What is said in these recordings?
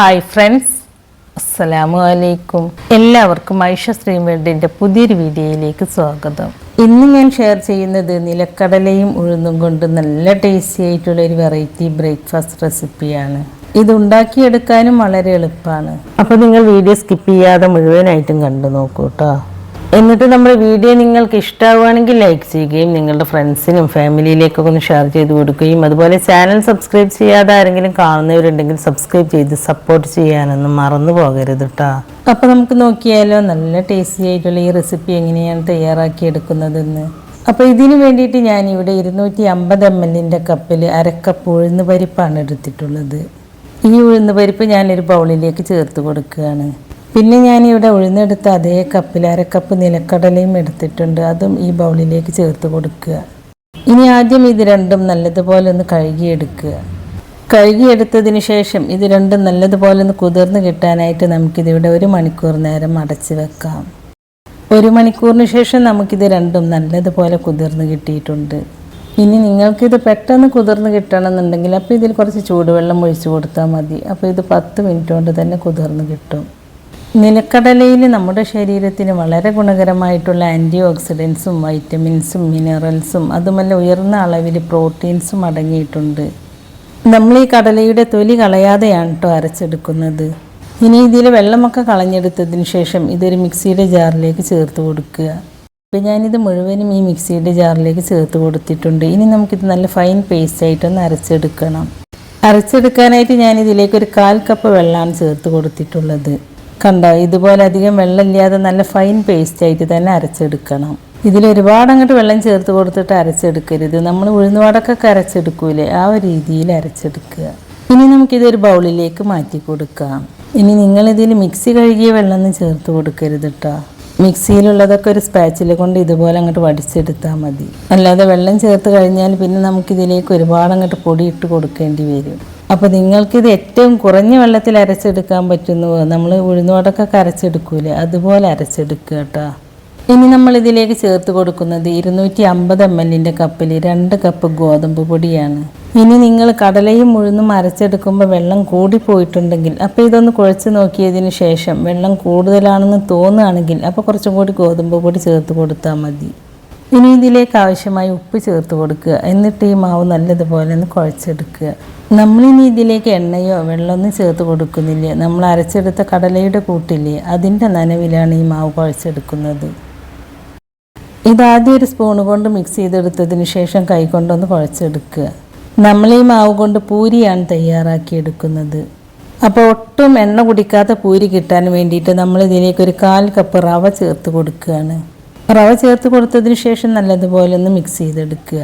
Hi friends അസ്സലാമു അലൈക്കും. എല്ലാവർക്കും ഐഷ ശ്രീമേഡിന്റെ പുതിയൊരു വീഡിയോയിലേക്ക് സ്വാഗതം. ഇന്ന് ഞാൻ ഷെയർ ചെയ്യുന്നത് നിലക്കടലയും ഉഴുന്നും കൊണ്ട് നല്ല ടേസ്റ്റി ആയിട്ടുള്ള ഒരു വെറൈറ്റി ബ്രേക്ക്ഫാസ്റ്റ് റെസിപ്പിയാണ് ഇത് ഉണ്ടാക്കിയെടുക്കാനും വളരെ എളുപ്പമാണ്. അപ്പോൾ നിങ്ങൾ വീഡിയോ സ്കിപ്പ് ചെയ്യാതെ മുഴുവനായിട്ടും കണ്ടു നോക്കൂ കേട്ടോ എന്നിട്ട് നമ്മുടെ വീഡിയോ നിങ്ങൾക്ക് ഇഷ്ടമാവുകയാണെങ്കിൽ ലൈക്ക് ചെയ്യുകയും നിങ്ങളുടെ ഫ്രണ്ട്സിനും ഫാമിലിയിലേക്കൊക്കെ ഒന്ന് ഷെയർ ചെയ്ത് കൊടുക്കുകയും അതുപോലെ ചാനൽ സബ്സ്ക്രൈബ് ചെയ്യാതെ ആരെങ്കിലും കാണുന്നവരുണ്ടെങ്കിൽ സബ്സ്ക്രൈബ് ചെയ്ത് സപ്പോർട്ട് ചെയ്യാനൊന്നും മറന്നു പോകരുത് കേട്ടോ അപ്പോൾ നമുക്ക് നോക്കിയാലോ നല്ല ടേസ്റ്റി ആയിട്ടുള്ള ഈ റെസിപ്പി എങ്ങനെയാണ് തയ്യാറാക്കി എടുക്കുന്നതെന്ന്. അപ്പോൾ ഇതിന് വേണ്ടിയിട്ട് ഞാനിവിടെ ഇരുന്നൂറ്റി അമ്പത് എം എല്ലിന്റെ കപ്പിൽ അരക്കപ്പ് ഉഴുന്ന് പരിപ്പാണ് എടുത്തിട്ടുള്ളത്. ഈ ഉഴുന്ന് പരിപ്പ് ഞാനൊരു ബൗളിലേക്ക് ചേർത്ത് കൊടുക്കുകയാണ്. പിന്നെ ഞാനിവിടെ ഉഴുന്നെടുത്ത അതേ കപ്പിൽ അരക്കപ്പ് നിലക്കടലയും എടുത്തിട്ടുണ്ട്. അതും ഈ ബൗളിലേക്ക് ചേർത്ത് കൊടുക്കുക. ഇനി ആദ്യം ഇത് രണ്ടും നല്ലതുപോലെ ഒന്ന് കഴുകിയെടുക്കുക. കഴുകിയെടുത്തതിന് ശേഷം ഇത് രണ്ടും നല്ലതുപോലെ ഒന്ന് കുതിർന്ന് കിട്ടാനായിട്ട് നമുക്കിതിവിടെ ഒരു മണിക്കൂർ നേരം അടച്ച് വെക്കാം. ഒരു മണിക്കൂറിന് ശേഷം നമുക്കിത് രണ്ടും നല്ലതുപോലെ കുതിർന്ന് കിട്ടിയിട്ടുണ്ട്. ഇനി നിങ്ങൾക്കിത് പെട്ടെന്ന് കുതിർന്ന് കിട്ടണമെന്നുണ്ടെങ്കിൽ അപ്പോൾ ഇതിൽ കുറച്ച് ചൂടുവെള്ളം ഒഴിച്ചു കൊടുത്താൽ മതി. അപ്പോൾ ഇത് പത്ത് മിനിറ്റ് കൊണ്ട് തന്നെ കുതിർന്ന് കിട്ടും. നിലക്കടലയിൽ നമ്മുടെ ശരീരത്തിന് വളരെ ഗുണകരമായിട്ടുള്ള ആന്റി ഓക്സിഡൻസും വൈറ്റമിൻസും മിനറൽസും അതുമല്ല ഉയർന്ന അളവിൽ പ്രോട്ടീൻസും അടങ്ങിയിട്ടുണ്ട്. നമ്മൾ ഈ കടലയുടെ തൊലി കളയാതെയാണ് കേട്ടോ അരച്ചെടുക്കുന്നത്. ഇനി ഇതിൽ വെള്ളമൊക്കെ കളഞ്ഞെടുത്തതിന് ശേഷം ഇതൊരു മിക്സിയുടെ ജാറിലേക്ക് ചേർത്ത് കൊടുക്കുക. ഇപ്പം ഞാനിത് മുഴുവനും ഈ മിക്സിയുടെ ജാറിലേക്ക് ചേർത്ത് കൊടുത്തിട്ടുണ്ട്. ഇനി നമുക്കിത് നല്ല ഫൈൻ പേസ്റ്റ് ആയിട്ടൊന്ന് അരച്ചെടുക്കണം. അരച്ചെടുക്കാനായിട്ട് ഞാൻ ഇതിലേക്ക് ഒരു കാൽ കപ്പ് വെള്ളമാണ് ചേർത്ത് കൊടുത്തിട്ടുള്ളത്. കണ്ടോ? ഇതുപോലെ അധികം വെള്ളമില്ലാതെ നല്ല ഫൈൻ പേസ്റ്റ് ആയിട്ട് തന്നെ അരച്ചെടുക്കണം. ഇതിൽ ഒരുപാട് അങ്ങോട്ട് വെള്ളം ചേർത്ത് കൊടുത്തിട്ട് അരച്ചെടുക്കരുത്. നമ്മൾ ഉഴുന്നുവടക്കൊക്കെ അരച്ചെടുക്കൂലേ? ആ ഒരു രീതിയിൽ അരച്ചെടുക്കുക. ഇനി നമുക്കിതൊരു ബൗളിലേക്ക് മാറ്റി കൊടുക്കാം. ഇനി നിങ്ങളിതിൽ മിക്സി കഴുകിയ വെള്ളമൊന്നും ചേർത്ത് കൊടുക്കരുത് കേട്ടോ മിക്സിയിലുള്ളതൊക്കെ ഒരു സ്പാച്ചിൽ കൊണ്ട് ഇതുപോലെ അങ്ങോട്ട് വടിച്ചെടുത്താൽ മതി. അല്ലാതെ വെള്ളം ചേർത്ത് കഴിഞ്ഞാൽ പിന്നെ നമുക്കിതിലേക്ക് ഒരുപാട് അങ്ങോട്ട് പൊടി ഇട്ട് കൊടുക്കേണ്ടി വരും. അപ്പോൾ നിങ്ങൾക്കിത് ഏറ്റവും കുറഞ്ഞ വെള്ളത്തിൽ അരച്ചെടുക്കാൻ പറ്റുന്നുവോ നമ്മൾ ഉഴുന്നോടൊക്കെ അരച്ചെടുക്കൂലേ? അതുപോലെ അരച്ചെടുക്കുക കേട്ടോ. ഇനി നമ്മൾ ഇതിലേക്ക് ചേർത്ത് കൊടുക്കുന്നത് ഇരുന്നൂറ്റി അമ്പത് എം എല്ലിന്റെ കപ്പിൽ രണ്ട് കപ്പ് ഗോതമ്പ് പൊടിയാണ്. ഇനി നിങ്ങൾ കടലയും ഉഴുന്നും അരച്ചെടുക്കുമ്പോൾ വെള്ളം കൂടിപ്പോയിട്ടുണ്ടെങ്കിൽ അപ്പോൾ ഇതൊന്ന് കുഴച്ച് നോക്കിയതിന് ശേഷം വെള്ളം കൂടുതലാണെന്ന് തോന്നുകയാണെങ്കിൽ അപ്പോൾ കുറച്ചും കൂടി ഗോതമ്പ് പൊടി ചേർത്ത് കൊടുത്താൽ മതി. ഇനി ഇതിലേക്ക് ആവശ്യമായി ഉപ്പ് ചേർത്ത് കൊടുക്കുക. എന്നിട്ട് ഈ മാവ് നല്ലതുപോലെ ഒന്ന് കുഴച്ചെടുക്കുക. നമ്മളിനി ഇതിലേക്ക് എണ്ണയോ വെള്ളമൊന്നും ചേർത്ത് കൊടുക്കുന്നില്ല. നമ്മൾ അരച്ചെടുത്ത കടലയുടെ കൂട്ടില്ലേ അതിന്റെ നനവിലാണ് ഈ മാവ് കുഴച്ചെടുക്കുന്നത്. ഇതാദ്യം ഒരു സ്പൂൺ കൊണ്ട് മിക്സ് ചെയ്തെടുത്തതിന് ശേഷം കൈ കൊണ്ടൊന്ന് കുഴച്ചെടുക്കുക. നമ്മൾ ഈ മാവ് കൊണ്ട് പൂരിയാണ് തയ്യാറാക്കിയെടുക്കുന്നത്. അപ്പോൾ ഒട്ടും എണ്ണ കുടിക്കാത്ത പൂരി കിട്ടാൻ വേണ്ടിയിട്ട് നമ്മൾ ഇതിലേക്ക് ഒരു കാൽ കപ്പ് റവ ചേർത്ത് കൊടുക്കുകയാണ്. റവ ചേർത്ത് കൊടുത്തതിന് ശേഷം നല്ലതുപോലെ ഒന്ന് മിക്സ് ചെയ്തെടുക്കുക.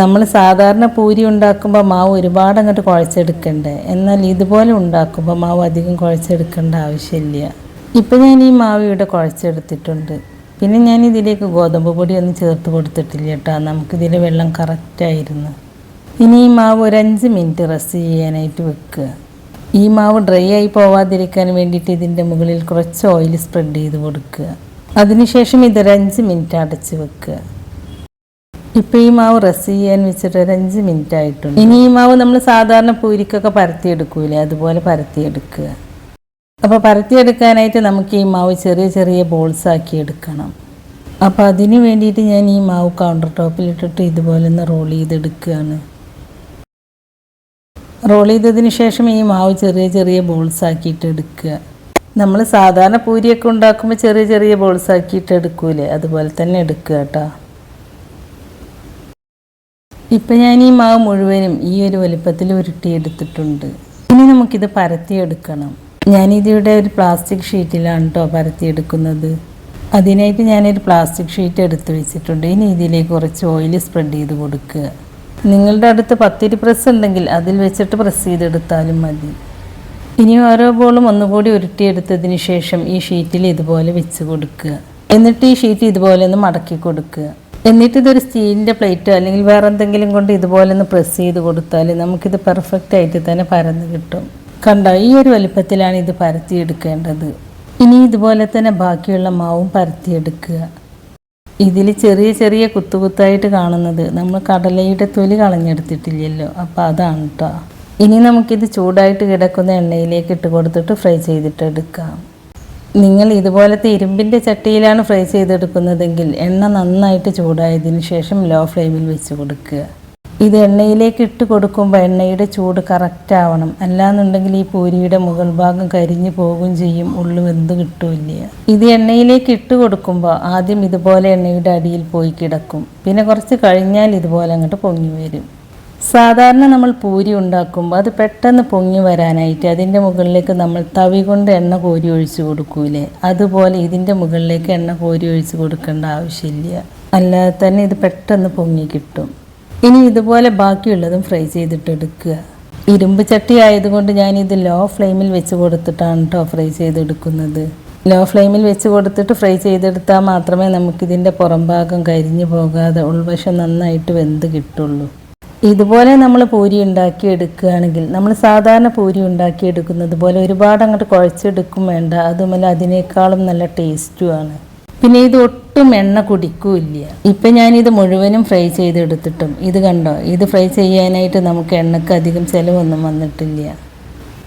നമ്മൾ സാധാരണ പൂരി ഉണ്ടാക്കുമ്പോൾ മാവ് ഒരുപാട് അങ്ങോട്ട് കുഴച്ചെടുക്കണ്ടേ? എന്നാൽ ഇതുപോലെ ഉണ്ടാക്കുമ്പോൾ മാവ് അധികം കുഴച്ചെടുക്കേണ്ട ആവശ്യമില്ല. ഇപ്പം ഞാൻ ഈ മാവ് ഇവിടെ കുഴച്ചെടുത്തിട്ടുണ്ട്. പിന്നെ ഞാൻ ഇതിലേക്ക് ഗോതമ്പ് പൊടി ഒന്നും ചേർത്ത് കൊടുത്തിട്ടില്ല കേട്ടോ. നമുക്കിതിൽ വെള്ളം കറക്റ്റായിരുന്നു ഇനി ഈ മാവ് ഒരു അഞ്ച് മിനിറ്റ് റെസ്റ്റ് ചെയ്യാനായിട്ട് വെക്കുക. ഈ മാവ് ഡ്രൈ ആയി പോവാതിരിക്കാൻ വേണ്ടിയിട്ട് ഇതിന്റെ മുകളിൽ കുറച്ച് ഓയിൽ സ്പ്രെഡ് ചെയ്ത് കൊടുക്കുക. അതിനുശേഷം ഇതൊരു അഞ്ച് മിനിറ്റ് അടച്ച് വെക്കുക. ഇപ്പോൾ ഈ മാവ് റെസ് ചെയ്യാൻ വെച്ചിട്ട് ഒരു അഞ്ച് മിനിറ്റ് ആയിട്ടുണ്ട്. ഇനി ഈ മാവ് നമ്മൾ സാധാരണ പൂരിക്കൊക്കെ പരത്തിയെടുക്കൂലേ? അതുപോലെ പരത്തിയെടുക്കുക. അപ്പോൾ പരത്തിയെടുക്കാനായിട്ട് നമുക്ക് ഈ മാവ് ചെറിയ ചെറിയ ബോൾസ് ആക്കി എടുക്കണം. അപ്പോൾ അതിന് വേണ്ടിയിട്ട് ഞാൻ ഈ മാവ് കൗണ്ടർ ടോപ്പിലിട്ടിട്ട് ഇതുപോലെ ഒന്ന് റോൾ ചെയ്തെടുക്കുകയാണ്. റോൾ ചെയ്തതിന് ശേഷം ഈ മാവ് ചെറിയ ചെറിയ ബോൾസ് ആക്കിയിട്ട് എടുക്കുക. നമ്മൾ സാധാരണ പൂരിയൊക്കെ ഉണ്ടാക്കുമ്പോൾ ചെറിയ ചെറിയ ബോൾസ് ആക്കിയിട്ട് എടുക്കൂലേ? അതുപോലെ തന്നെ എടുക്കുക കേട്ടോ. ഇപ്പം ഞാൻ ഈ മാവ് മുഴുവനും ഈ ഒരു വലുപ്പത്തിൽ ഉരുട്ടിയെടുത്തിട്ടുണ്ട് ഇനി നമുക്കിത് പരത്തിയെടുക്കണം ഞാനിതിവിടെ ഒരു പ്ലാസ്റ്റിക് ഷീറ്റിലാണ് കേട്ടോ പരത്തിയെടുക്കുന്നത് അതിനായിട്ട് ഞാനൊരു പ്ലാസ്റ്റിക് ഷീറ്റ് എടുത്ത് വെച്ചിട്ടുണ്ട്. ഇനി ഇതിലേക്ക് കുറച്ച് ഓയിൽ സ്പ്രെഡ് ചെയ്ത് കൊടുക്കുക. നിങ്ങളുടെ അടുത്ത് പത്തിരി പ്രസ് ഉണ്ടെങ്കിൽ അതിൽ വെച്ചിട്ട് പ്രസ് ചെയ്തെടുത്താലും മതി. ഇനി ഓരോ ബോളും ഒന്നുകൂടി ഉരുട്ടിയെടുത്തതിന് ശേഷം ഈ ഷീറ്റിൽ ഇതുപോലെ വെച്ച് കൊടുക്കുക. എന്നിട്ട് ഈ ഷീറ്റ് ഇതുപോലെ ഒന്ന് മടക്കി കൊടുക്കുക. എന്നിട്ട് ഇതൊരു സ്റ്റീലിന്റെ പ്ലേറ്റോ അല്ലെങ്കിൽ വേറെ എന്തെങ്കിലും കൊണ്ട് ഇതുപോലെ ഒന്ന് പ്രസ് ചെയ്ത് കൊടുത്താൽ നമുക്കിത് പെർഫെക്റ്റ് ആയിട്ട് തന്നെ പരന്ന് കിട്ടും. കണ്ടോ? ഈ ഒരു വലിപ്പത്തിലാണ് ഇത് പരത്തിയെടുക്കേണ്ടത്. ഇനി ഇതുപോലെ തന്നെ ബാക്കിയുള്ള മാവും പരത്തിയെടുക്കുക. ഇതിൽ ചെറിയ ചെറിയ കുത്തുകുത്തായിട്ട് കാണുന്നത്. നമ്മൾ കടലയുടെ തൊലി കളഞ്ഞെടുത്തിട്ടില്ലല്ലോ. അപ്പോൾ അതാണ് കേട്ടോ ഇനി നമുക്കിത് ചൂടായിട്ട് കിടക്കുന്ന എണ്ണയിലേക്ക് ഇട്ട് കൊടുത്തിട്ട് ഫ്രൈ ചെയ്തിട്ട് എടുക്കാം നിങ്ങൾ ഇതുപോലത്തെ ഇരുമ്പിന്റെ ചട്ടിയിലാണ് ഫ്രൈ ചെയ്തെടുക്കുന്നതെങ്കിൽ എണ്ണ നന്നായിട്ട് ചൂടായതിന് ശേഷം ലോ ഫ്ലെയിമിൽ വെച്ച് കൊടുക്കുക. ഇത് എണ്ണയിലേക്ക് ഇട്ട് കൊടുക്കുമ്പോൾ എണ്ണയുടെ ചൂട് കറക്റ്റ് ആവണം. അല്ലാന്നുണ്ടെങ്കിൽ ഈ പൂരിയുടെ മുകൾ ഭാഗം കരിഞ്ഞു പോകും ചെയ്യും. ഉള്ളു വെന്ത് കിട്ടൂല്ല. ഇത് എണ്ണയിലേക്ക് ഇട്ട് കൊടുക്കുമ്പോൾ ആദ്യം ഇതുപോലെ എണ്ണയുടെ അടിയിൽ പോയി കിടക്കും. പിന്നെ കുറച്ച് കഴിഞ്ഞാൽ ഇതുപോലെ അങ്ങോട്ട് പൊങ്ങി വരും. സാധാരണ നമ്മൾ പൂരി ഉണ്ടാക്കുമ്പോൾ അത് പെട്ടെന്ന് പൊങ്ങി വരാനായിട്ട് അതിന്റെ മുകളിലേക്ക് നമ്മൾ തവി കൊണ്ട് എണ്ണ കോരി ഒഴിച്ച് കൊടുക്കൂലേ? അതുപോലെ ഇതിന്റെ മുകളിലേക്ക് എണ്ണ കോരി ഒഴിച്ച് കൊടുക്കേണ്ട ആവശ്യമില്ല. അല്ലാതെ തന്നെ ഇത് പെട്ടെന്ന് പൊങ്ങി കിട്ടും. ഇനി ഇതുപോലെ ബാക്കിയുള്ളതും ഫ്രൈ ചെയ്തിട്ട് എടുക്കുക. ഇരുമ്പ് ചട്ടി ആയതുകൊണ്ട് ഞാനിത് ലോ ഫ്ലെയിമിൽ വെച്ച് കൊടുത്തിട്ടാണ് കേട്ടോ ഫ്രൈ ചെയ്തെടുക്കുന്നത്. ലോ ഫ്ലെയിമിൽ വെച്ച് കൊടുത്തിട്ട് ഫ്രൈ ചെയ്തെടുത്താൽ മാത്രമേ നമുക്കിതിന്റെ പുറംഭാഗം കരിഞ്ഞു പോകാതെ ഉൾവശം നന്നായിട്ട് വെന്ത് കിട്ടുള്ളൂ. ഇതുപോലെ നമ്മൾ പൂരി ഉണ്ടാക്കി എടുക്കുകയാണെങ്കിൽ നമ്മൾ സാധാരണ പൂരി ഉണ്ടാക്കി എടുക്കുന്നത് പോലെ ഒരുപാട് അങ്ങോട്ട് കുഴച്ചെടുക്കും വേണ്ട. അതുമല്ല അതിനേക്കാളും നല്ല ടേസ്റ്റുമാണ് പിന്നെ ഇത് ഒട്ടും എണ്ണ കുടിക്കൂല്ല. ഇപ്പം ഞാനിത് മുഴുവനും ഫ്രൈ ചെയ്തെടുത്തിട്ടും. ഇത് കണ്ടോ? ഇത് ഫ്രൈ ചെയ്യാനായിട്ട് നമുക്ക് എണ്ണക്ക് അധികം ചിലവൊന്നും വന്നിട്ടില്ല.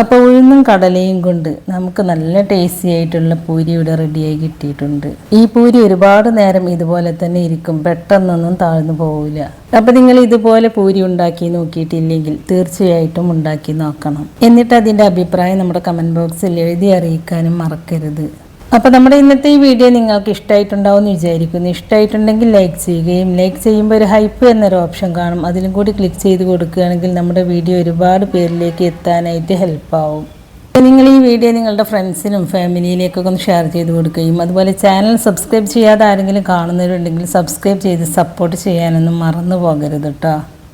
അപ്പോൾ ഉഴുന്നും കടലയും കൊണ്ട് നമുക്ക് നല്ല ടേസ്റ്റി ആയിട്ടുള്ള പൂരി ഇവിടെ റെഡിയായി കിട്ടിയിട്ടുണ്ട്. ഈ പൂരി ഒരുപാട് നേരം ഇതുപോലെ തന്നെ ഇരിക്കും. പെട്ടെന്നൊന്നും താഴ്ന്നു പോവില്ല. അപ്പോൾ നിങ്ങൾ ഇതുപോലെ പൂരി ഉണ്ടാക്കി നോക്കിയിട്ടില്ലെങ്കിൽ തീർച്ചയായിട്ടും ഉണ്ടാക്കി നോക്കണം. എന്നിട്ട് അതിന്റെ അഭിപ്രായം നമ്മുടെ കമന്റ് ബോക്സിൽ എഴുതി അറിയിക്കാനും മറക്കരുത്. അപ്പോൾ നമ്മുടെ ഇന്നത്തെ ഈ വീഡിയോ നിങ്ങൾക്ക് ഇഷ്ടമായിട്ടുണ്ടാവും എന്ന് വിചാരിക്കുന്നു. ഇഷ്ടമായിട്ടുണ്ടെങ്കിൽ ലൈക്ക് ചെയ്യുകയും ലൈക്ക് ചെയ്യുമ്പോൾ ഒരു ഹൈപ്പ് എന്നൊരു ഓപ്ഷൻ കാണും. അതിലും കൂടി ക്ലിക്ക് ചെയ്ത് കൊടുക്കുകയാണെങ്കിൽ നമ്മുടെ വീഡിയോ ഒരുപാട് പേരിലേക്ക് എത്താനായിട്ട് ഹെൽപ്പാവും നിങ്ങൾ ഈ വീഡിയോ നിങ്ങളുടെ ഫ്രണ്ട്സിനും ഫാമിലിയിലേക്കൊക്കെ ഒന്ന് ഷെയർ ചെയ്ത് കൊടുക്കുകയും അതുപോലെ ചാനൽ സബ്സ്ക്രൈബ് ചെയ്യാതെ ആരെങ്കിലും കാണുന്നവരുണ്ടെങ്കിൽ സബ്സ്ക്രൈബ് ചെയ്ത് സപ്പോർട്ട് ചെയ്യാനൊന്നും മറന്നു പോകരുത് കേട്ടോ